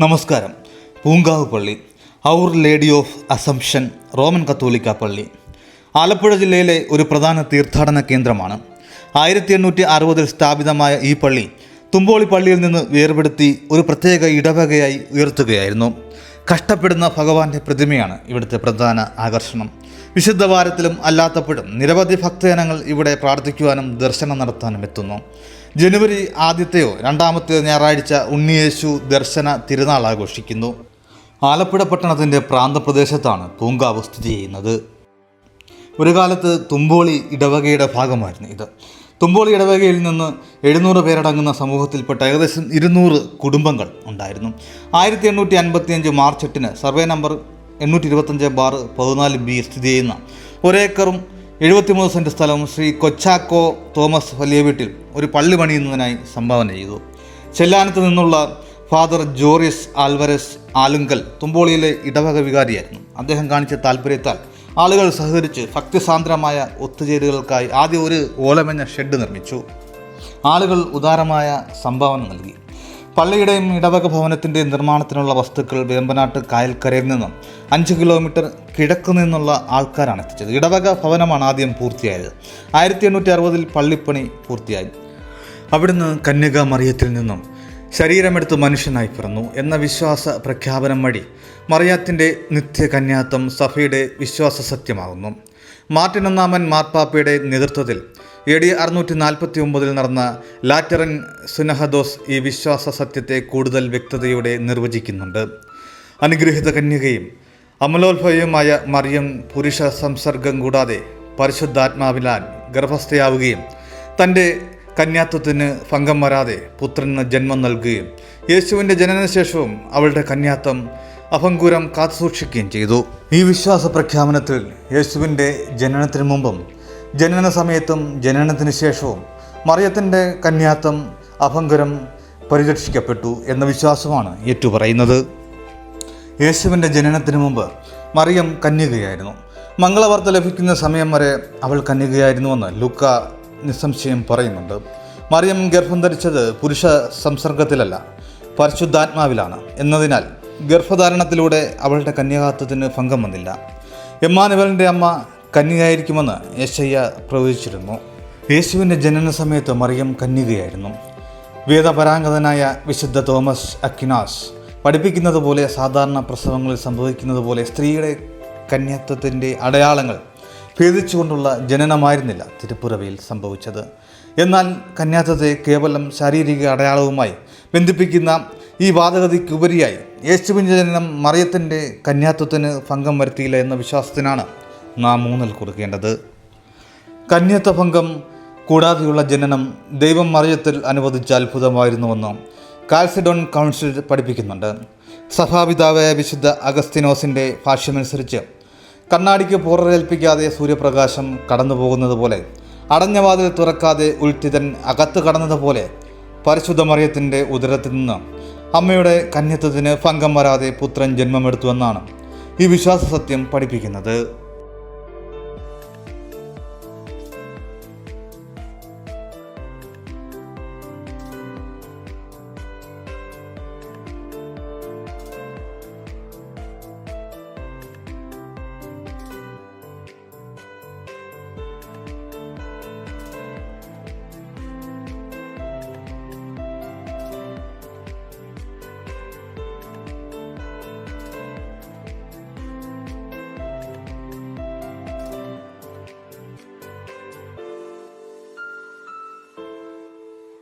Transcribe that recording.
നമസ്കാരം. പൂങ്കാവ് പള്ളി Our Lady of Assumption Roman കത്തോലിക്ക പള്ളി. ആലപ്പുഴ ജില്ലയിലെ ഒരു പ്രധാന തീർത്ഥാടന കേന്ദ്രമാണ്. ആയിരത്തി എണ്ണൂറ്റി അറുപതിൽ സ്ഥാപിതമായ ഈ പള്ളി തുമ്പോളി പള്ളിയിൽ നിന്ന് വേർപെടുത്തി ഒരു പ്രത്യേക ഇടവകയായി ഉയർത്തുകയായിരുന്നു. കഷ്ടപ്പെടുന്ന ഭഗവാന്റെ പ്രതിമയാണ് ഇവിടുത്തെ പ്രധാന ആകർഷണം. വിശുദ്ധ വാരത്തിലും അല്ലാത്തപ്പോഴും നിരവധി ഭക്തജനങ്ങൾ ഇവിടെ പ്രാർത്ഥിക്കുവാനും ദർശനം നടത്താനും എത്തുന്നു. ജനുവരി ആദ്യത്തെയോ രണ്ടാമത്തെയോ ഞായറാഴ്ച ഉണ്ണിയേശു ദർശന തിരുനാൾ ആഘോഷിക്കുന്നു. ആലപ്പുഴ പട്ടണത്തിന്റെ പ്രാന്തപ്രദേശത്താണ് പൂങ്കാവ് സ്ഥിതി ചെയ്യുന്നത്. ഒരു കാലത്ത് തുമ്പോളി ഇടവകയുടെ ഭാഗമായിരുന്നു ഇത്. തുമ്പോളി ഇടവകയിൽ നിന്ന് എഴുന്നൂറ് പേരടങ്ങുന്ന സമൂഹത്തിൽപ്പെട്ട ഏകദേശം ഇരുന്നൂറ് കുടുംബങ്ങൾ ഉണ്ടായിരുന്നു. ആയിരത്തി എണ്ണൂറ്റി അൻപത്തിയഞ്ച് മാർച്ച് എട്ടിന് സർവേ നമ്പർ എണ്ണൂറ്റി ഇരുപത്തഞ്ച് ബാർ പതിനാല് ബി സ്ഥിതി ചെയ്യുന്ന ഒരേക്കറും എഴുപത്തിമൂന്ന് സെന്റ് സ്ഥലവും ശ്രീ കൊച്ചാക്കോ തോമസ് വലിയ വീട്ടിൽ ഒരു പള്ളി പണിയുന്നതിനായി സംഭാവന ചെയ്തു. ചെല്ലാനത്ത് നിന്നുള്ള ഫാദർ ജോറിസ് ആൽവരസ് ആലുങ്കൽ തുമ്പോളിയിലെ ഇടവക വികാരിയായിരുന്നു. അദ്ദേഹം കാണിച്ച താല്പര്യത്താൽ ആളുകൾ സഹകരിച്ച് ഭക്തിസാന്ദ്രമായ ഒത്തുചേരുകൾക്കായി ആദ്യം ഒരു ഓലമഞ്ഞ ഷെഡ് നിർമ്മിച്ചു. ആളുകൾ ഉദാരമായ സംഭാവന നൽകി. പള്ളിയുടെയും ഇടവക ഭവനത്തിന്റെ നിർമ്മാണത്തിനുള്ള വസ്തുക്കൾ വേമ്പനാട്ട് കായൽക്കരയിൽ നിന്നും അഞ്ച് കിലോമീറ്റർ കിഴക്ക് നിന്നുള്ള ആൾക്കാരാണ് എത്തിച്ചത്. ഇടവക ഭവനമാണ് ആദ്യം പൂർത്തിയായത്. ആയിരത്തി എണ്ണൂറ്റി അറുപതിൽ പള്ളിപ്പണി പൂർത്തിയായി. അവിടുന്ന് കന്യക മറിയത്തിൽ നിന്നും ശരീരമെടുത്ത് മനുഷ്യനായി പിറന്നു എന്ന വിശ്വാസ പ്രഖ്യാപനം വഴി മറിയാത്തിന്റെ നിത്യകന്യാത്വം സഭയുടെ വിശ്വാസ സത്യമാകുന്നു. മാർട്ടിൻ ഒന്നാമൻ മാർപ്പാപ്പയുടെ നേതൃത്വത്തിൽ എ ഡി അറുന്നൂറ്റി നാൽപ്പത്തി ഒമ്പതിൽ നടന്ന ലാറ്ററൻ സുനഹദോസ് ഈ വിശ്വാസ സത്യത്തെ കൂടുതൽ വ്യക്തതയോടെ നിർവചിക്കുന്നുണ്ട്. അനുഗ്രഹിത കന്യകയും അമലോത്ഭവയുമായ മറിയം പുരുഷ സംസർഗം കൂടാതെ പരിശുദ്ധാത്മാവിലാൻ ഗർഭസ്ഥയാവുകയും തന്റെ കന്യാത്വത്തിന് ഭംഗം വരാതെ പുത്രന് ജന്മം നൽകുകയും യേശുവിന്റെ ജനനശേഷവും അവളുടെ കന്യാത്വം അഭംഗുരം കാത്തുസൂക്ഷിക്കുകയും ചെയ്തു. ഈ വിശ്വാസ പ്രഖ്യാപനത്തിൽ യേശുവിന്റെ ജനനത്തിന് മുമ്പും ജനന സമയത്തും ജനനത്തിന് ശേഷവും മറിയത്തിന്റെ കന്യാത്വം അഭംഗുരം പരിരക്ഷിക്കപ്പെട്ടു എന്ന വിശ്വാസമാണ് ഏറ്റു പറയുന്നത് യേശുവിന്റെ ജനനത്തിന് മുമ്പ് മറിയം കന്യകയായിരുന്നു. മംഗളവാർത്ത ലഭിക്കുന്ന സമയം വരെ അവൾ കന്യകയായിരുന്നുവെന്ന് ലുക്ക നിസ്സംശയം പറയുന്നുണ്ട്. മറിയം ഗർഭം ധരിച്ചത് പുരുഷ സംസർഗത്തിലല്ല പരിശുദ്ധാത്മാവിലാണ്. എന്നതിനാൽ ഗർഭധാരണത്തിലൂടെ അവളുടെ കന്യാകാത്വത്തിന് ഭംഗം വന്നില്ല. എമ്മാനുവലിന്റെ അമ്മ കന്യകയായിരിക്കുമെന്ന് യേശയ്യ പ്രവചിച്ചിരുന്നു. യേശുവിന്റെ ജനന സമയത്ത് മറിയം കന്യകയായിരുന്നു. വേദപരാംഗതനായ വിശുദ്ധ തോമസ് അക്കിനാസ് പഠിപ്പിക്കുന്നത് പോലെ സാധാരണ പ്രസവങ്ങളിൽ സംഭവിക്കുന്നത് പോലെ സ്ത്രീയുടെ കന്യത്വത്തിന്റെ അടയാളങ്ങൾ ഭേദിച്ചുകൊണ്ടുള്ള ജനനമായിരുന്നില്ല തിരുപ്പുറവയിൽ സംഭവിച്ചത്. എന്നാൽ കന്യാത്വത്തെ കേവലം ശാരീരിക അടയാളവുമായി ബന്ധിപ്പിക്കുന്ന ഈ വാദഗതിക്കുപരിയായി യേശുവിന്റെ ജനനം മറിയത്തിന്റെ കന്യാത്വത്തിന് ഭംഗം വരുത്തിയില്ല എന്ന വിശ്വാസത്തിനാണ് നാം മൂന്നിൽ കൊടുക്കേണ്ടത്. കന്യത്വഭംഗം കൂടാതെയുള്ള ജനനം ദൈവം മറിയത്തിൽ അനുവദിച്ച അത്ഭുതമായിരുന്നുവെന്ന് കാൽസിഡോൺ കൗൺസിൽ പഠിപ്പിക്കുന്നുണ്ട്. സഭാപിതാവായ വിശുദ്ധ അഗസ്തിനോസിന്റെ ഭാഷ്യമനുസരിച്ച് കണ്ണാടിക്ക് പൂർണേൽപ്പിക്കാതെ സൂര്യപ്രകാശം കടന്നു പോകുന്നത് പോലെ അടഞ്ഞ വാതിൽ തുറക്കാതെ ഉൾത്തിതൻ അകത്ത് കടന്നതുപോലെ പരിശുദ്ധ മറിയത്തിന്റെ ഉദരത്തിൽ നിന്ന് അമ്മയുടെ കന്യത്വത്തിന് ഭംഗം വരാതെ പുത്രൻ ജന്മമെടുത്തുവെന്നാണ് ഈ വിശ്വാസ സത്യം പഠിപ്പിക്കുന്നത്.